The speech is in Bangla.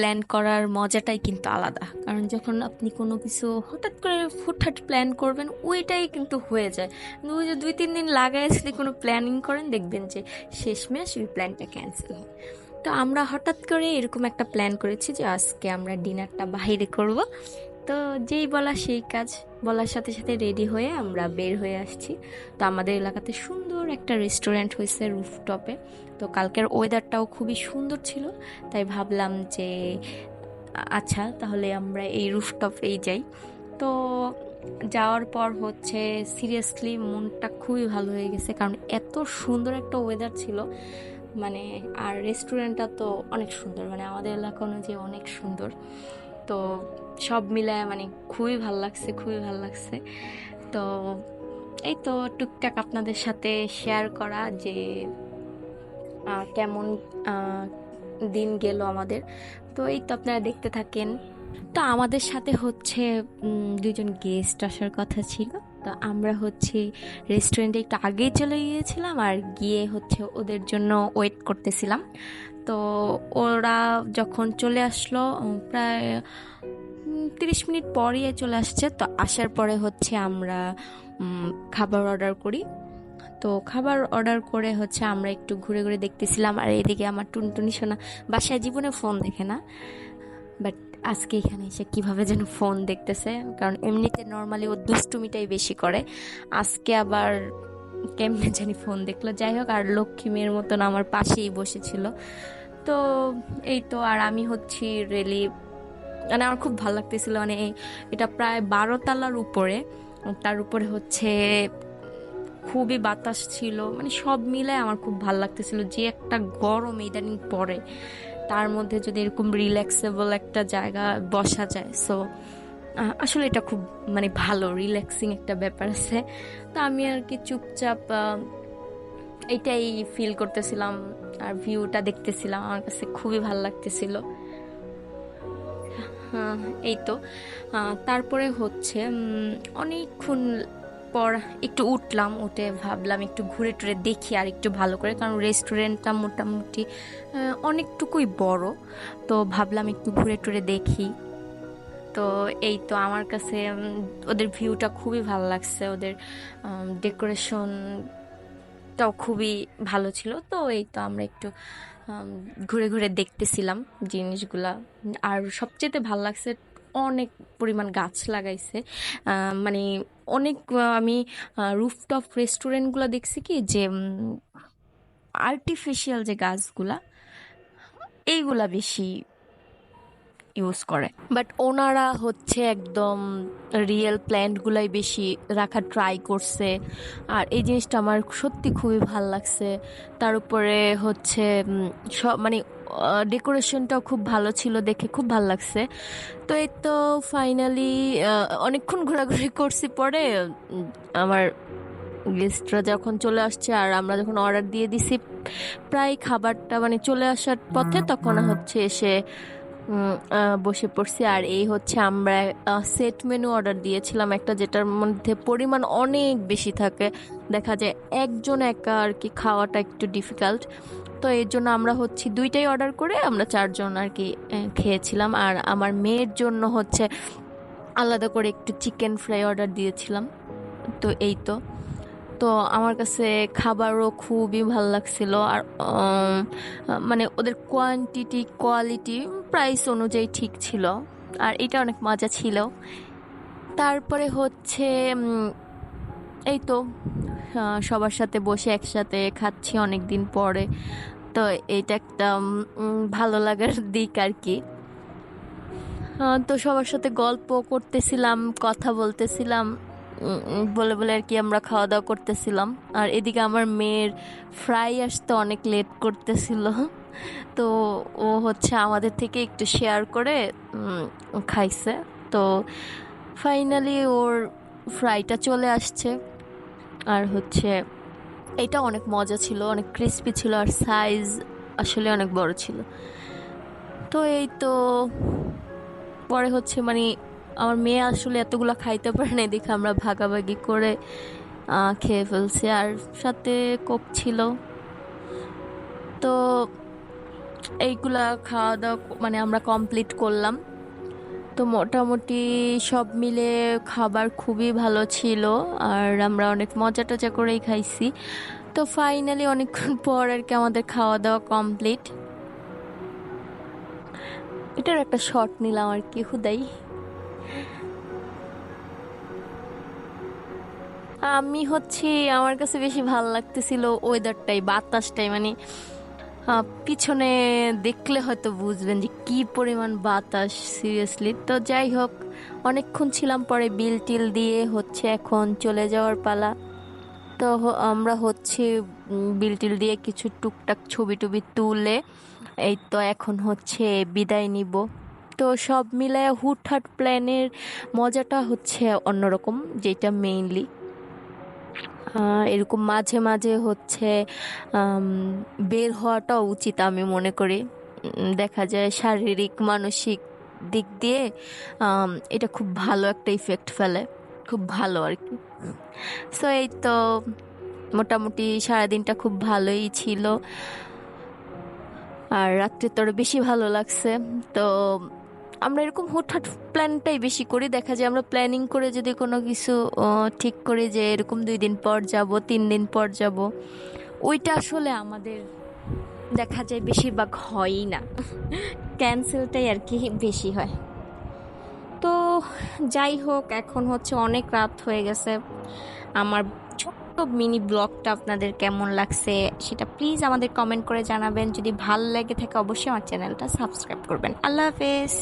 প্ল্যান করার মজাটাই কিন্তু আলাদা। কারণ যখন আপনি কোনো কিছু হঠাৎ করে হুটহাট প্ল্যান করবেন, ওইটাই কিন্তু হয়ে যায়। যে দুই, তিন দিন লাগায় যদি কোনো প্ল্যানিং করেন, দেখবেন যে শেষমেশ ওই প্ল্যানটা ক্যান্সেল হয়। তো আমরা হঠাৎ করে এরকম একটা প্ল্যান করেছি যে আজকে আমরা ডিনারটা বাইরে করব। তো যেই বলা সেই কাজ, বলার সাথে সাথে রেডি হয়ে আমরা বের হয়ে আসছি। তো আমাদের এলাকাতে সুন্দর একটা রেস্টুরেন্ট হয়েছে রুফটপে তো কালকের ওয়েদারটাও খুবই সুন্দর ছিল, তাই ভাবলাম যে আচ্ছা তাহলে আমরা এই রুফটপেই যাই। তো যাওয়ার পর হচ্ছে সিরিয়াসলি মনটা খুবই ভালো হয়ে গেছে, কারণ এত সুন্দর একটা ওয়েদার ছিল। মানে আর রেস্টুরেন্টটা তো অনেক সুন্দর মানে আমাদের এলাকা অনুযায়ী অনেক সুন্দর। তো সব মিলায় মানে খুবই ভালো লাগছে, খুবই ভালো লাগছে। তো এই তো টুকটাক আপনাদের সাথে শেয়ার করা যে কেমন দিন গেল আমাদের। তো এই তো আপনারা দেখতে থাকেন। তো আমাদের সাথে হচ্ছে দুজন গেস্ট আসার কথা ছিল। তো আমরা হচ্ছে রেস্টুরেন্টে একটু আগেই চলে গিয়েছিলাম আর গিয়ে হচ্ছে ওদের জন্য ওয়েট করতেছিলাম। তো ওরা যখন চলে আসলো প্রায় তিরিশ মিনিট পরই চলে আসছে। তো আসার পরে হচ্ছে আমরা খাবার অর্ডার করি। তো খাবার অর্ডার করে হচ্ছে আমরা একটু ঘুরে ঘুরে দেখতেছিলাম। আর এদিকে আমার টুনটুনি শোনা বাসায় জীবনে ফোন দেখে না। বাট আজকে এখানে এসে কীভাবে যেন ফোন দেখতেছে। কারণ এমনিতে নর্মালি ও দুষ্টুমিটাই বেশি করে। আজকে আবার কেমনে জানি ফোন দেখল। যাই হোক, আর লক্ষ্মী মেয়ের মতন আমার পাশেই বসেছিল। তো এই তো, আর আমি হচ্ছি রেলি মানে আমার খুব ভালো লাগতেছিল। মানে এটা প্রায় বারো তালার উপরে। তার উপরে হচ্ছে খুবই বাতাস ছিল। মানে সব মিলে আমার খুব ভালো লাগতেছিল। যে একটা গরম ইদানিং পরে তার মধ্যে যদি এরকম রিল্যাক্সেবল একটা জায়গা বসা যায়। সো আসলে এটা খুব মানে ভালো রিল্যাক্সিং একটা ব্যাপার আছে। তো আমি আর কি চুপচাপ এটাই ফিল করতেছিলাম। আর ভিউটা দেখতেছিলাম। আমার কাছে খুবই ভালো লাগতেছিল। এই তো। তারপরে হচ্ছে অনেকক্ষণ পর একটু উঠলাম, উঠে ভাবলাম একটু ঘুরে টুরে দেখি আর একটু ভালো করে, কারণ রেস্টুরেন্টটা মোটামুটি অনেকটুকুই বড়। তো ভাবলাম একটু ঘুরে টুরে দেখি। তো এই তো আমার কাছে ওদের ভিউটা খুবই ভালো লাগছে, ওদের ডেকোরেশনটাও খুবই ভালো ছিল। তো এই তো আমরা একটু ঘুরে ঘুরে দেখতেছিলাম জিনিসগুলা। আর সবচেয়ে ভালো লাগছে, অনেক পরিমাণ গাছ লাগাইছে। মানে অনেক আমি রুফটপ রেস্টুরেন্টগুলো দেখছি কি যে আর্টিফিশিয়াল যে গাছগুলা, এইগুলা বেশি ইউজ করে। বাট ওনারা হচ্ছে একদম রিয়েল প্ল্যান্টগুলাই বেশি রাখা ট্রাই করছে। আর এই জিনিসটা আমার সত্যি খুবই ভালো লাগছে। তার উপরে হচ্ছে সব মানে ডেকোরেশনটাও খুব ভালো ছিল দেখে খুব ভালো লাগছে। তো এই তো ফাইনালি অনেকক্ষণ ঘোরাঘুরি করছি পরে আমার গেস্টরা যখন চলে আসছে আর আমরা যখন অর্ডার দিয়ে দিছি প্রায় খাবারটা মানে চলে আসার পথে তখন হচ্ছে এসে বসে পড়ছি। আর এই হচ্ছে আমরা সেট মেনু অর্ডার দিয়েছিলাম একটা যেটার মধ্যে পরিমাণ অনেক বেশি থাকে। দেখা যায় একজন একা আর কি খাওয়াটা একটু ডিফিকাল্ট তো এর জন্য আমরা হচ্ছে দুইটাই অর্ডার করে আমরা চারজন আর কি খেয়েছিলাম। আর আমার মেয়ের জন্য হচ্ছে আলাদা করে একটু চিকেন ফ্রাই অর্ডার দিয়েছিলাম। তো এই তো। তো আমার কাছে খাবারও খুবই ভালো লাগছিল। আর মানে ওদের কোয়ান্টিটি কোয়ালিটি প্রাইস অনুযায়ী ঠিক ছিল, আর এটা অনেক মজা ছিল। তারপরে হচ্ছে এই তো সবার সাথে বসে একসাথে খাচ্ছি অনেক দিন পরে। তো এটা একটা ভালো লাগার দিক আর কি। তো সবার সাথে গল্প করতেছিলাম, কথা বলতেছিলাম বলে বলে আর কি আমরা খাওয়া দাওয়া করতেছিলাম। আর এদিকে আমার মেয়ের ফ্রাই আসতে অনেক লেট করতেছিল। তো ও হচ্ছে আমাদের থেকে একটু শেয়ার করে খাইছে। তো ফাইনালি ওর ফ্রাইটা চলে আসছে। আর হচ্ছে এটা অনেক মজা ছিল, অনেক ক্রিস্পি ছিল আর সাইজ আসলে অনেক বড় ছিল। তো এই তো পরে হচ্ছে মানে আমার মেয়ে আসলে এতগুলো খাইতে পারে না দেখে আমরা ভাগাভাগি করে খেয়ে ফেলছি। আর সাথে কোক ছিল। তো এইগুলা খাওয়া দাওয়া মানে আমরা কমপ্লিট করলাম। তো মোটামুটি সব মিলে খাবার খুবই ভালো ছিল, আর আমরা অনেক মজা টজা করেই খাইছি। তো ফাইনালি অনেকক্ষণ পর আর কি আমাদের খাওয়া দাওয়া কমপ্লিট এটার একটা শট নিলাম আর কি, হুদাই। আমি হচ্ছে, আমার কাছে বেশি ভালো লাগতেছিল ওয়েদারটাই বাতাসটাই মানে পিছনে দেখলে হয়তো বুঝবেন যে কি পরিমাণ বাতাস সিরিয়াসলি তো যাই হোক, অনেকক্ষণ ছিলাম পরে বিল টিল দিয়ে হচ্ছে এখন চলে যাওয়ার পালা। তো আমরা হচ্ছে বিল টিল দিয়ে কিছু টুকটাক ছবি টবি তুলে এই তো এখন হচ্ছে বিদায় নিব। তো সব মিলায় হুটহাট প্ল্যানের মজাটা হচ্ছে অন্যরকম, যেটা মেইনলি এরকম মাঝে মাঝে হচ্ছে বের হওয়াটাও উচিত আমি মনে করি। দেখা যায় শারীরিক, মানসিক দিক দিয়ে এটা খুব ভালো একটা ইফেক্ট ফেলে। খুব ভালো আর কি। সো এই তো মোটামুটি সারাদিনটা খুব ভালোই ছিল। আর রাত্রে তো বেশি ভালো লাগছে। তো আমরা এরকম হুটহাট প্ল্যানটাই বেশি করি। দেখা যায় আমরা প্ল্যানিং করে যদি কোনো কিছু ঠিক করি যে এরকম দুই দিন পর যাব, তিন দিন পর যাব, ওইটা আসলে আমাদের দেখা যায় বেশিরভাগ হয়ই না। ক্যান্সেলটাই আর কি বেশি হয়। তো যাই হোক, এখন হচ্ছে অনেক রাত হয়ে গেছে। আমার ছোট্ট মিনি ব্লগটা আপনাদের কেমন লাগছে সেটা প্লিজ আমাদের কমেন্ট করে জানাবেন। যদি ভালো লেগে থাকে অবশ্যই আমার চ্যানেলটা সাবস্ক্রাইব করবেন। আল্লাহ হাফেজ।